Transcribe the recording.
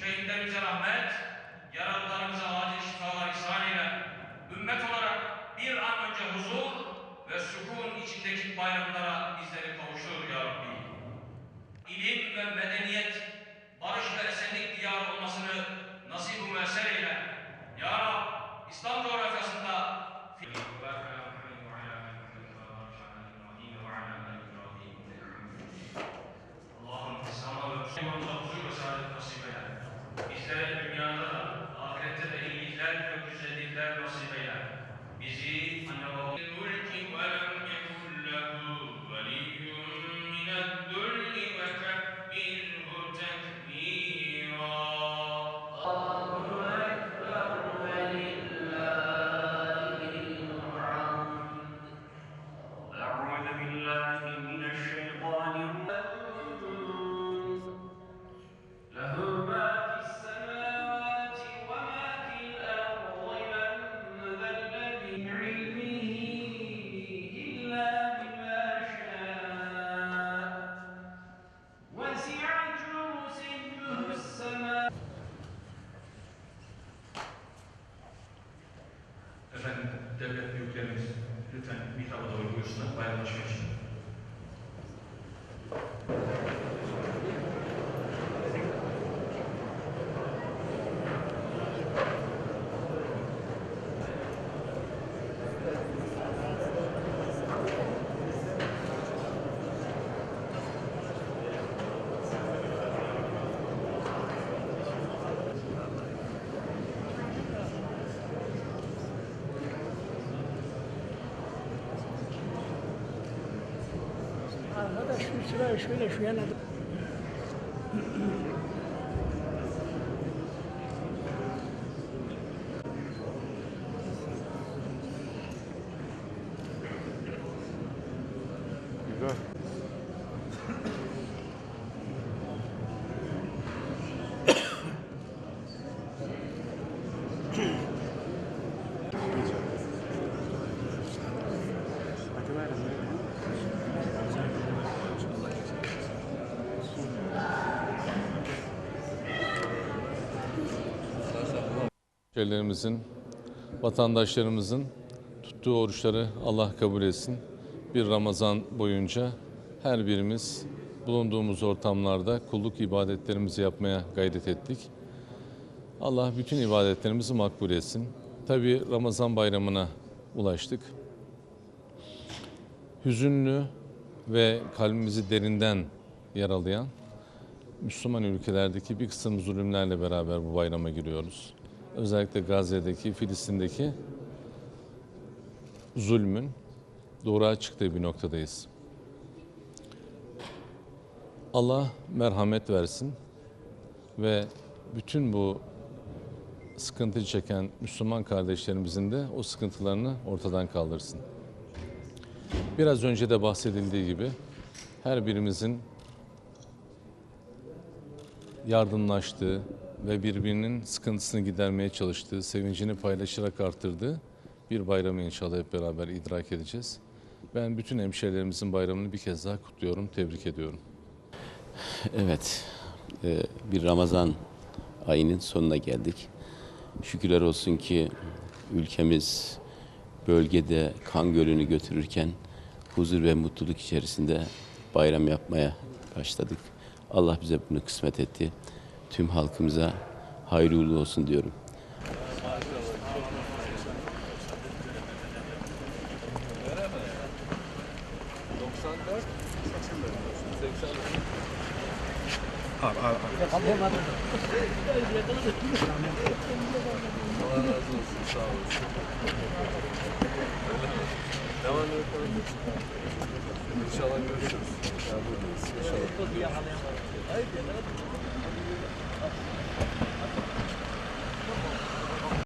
şehitlerimize rahmet, yaralılarımıza acil şifalar ihsan eyle. Ümmet olarak bir an önce huzur ve sükun içindeki bayramlara bizleri kavuştur ya Rabbi. İlim ve medeniyet, barış ve esenlik diyarı olmasını by my. 的睡，实在睡着了。Ülkelerimizin, vatandaşlarımızın tuttuğu oruçları Allah kabul etsin. Bir Ramazan boyunca her birimiz bulunduğumuz ortamlarda kulluk ibadetlerimizi yapmaya gayret ettik. Allah bütün ibadetlerimizi makbul etsin. Tabi Ramazan bayramına ulaştık. Hüzünlü ve kalbimizi derinden yaralayan Müslüman ülkelerdeki bir kısım zulümlerle beraber bu bayrama giriyoruz. Özellikle Gazze'deki, Filistin'deki zulmün doğruğa çıktığı bir noktadayız. Allah merhamet versin ve bütün bu sıkıntı çeken Müslüman kardeşlerimizin de o sıkıntılarını ortadan kaldırsın. Biraz önce de bahsedildiği gibi her birimizin yardımlaştığı ve birbirinin sıkıntısını gidermeye çalıştığı, sevincini paylaşarak arttırdığı bir bayramı inşallah hep beraber idrak edeceğiz. Ben bütün hemşehrilerimizin bayramını bir kez daha kutluyorum, tebrik ediyorum. Evet, e, bir Ramazan ayının sonuna geldik. Şükürler olsun ki ülkemiz bölgede kan gölünü götürürken huzur ve mutluluk içerisinde bayram yapmaya başladık. Allah bize bunu kısmet etti. Tüm halkımıza hayırlı uğurlu olsun diyorum. Devam edelim. İnşallah görüşürüz. Ya buradayız. İnşallah.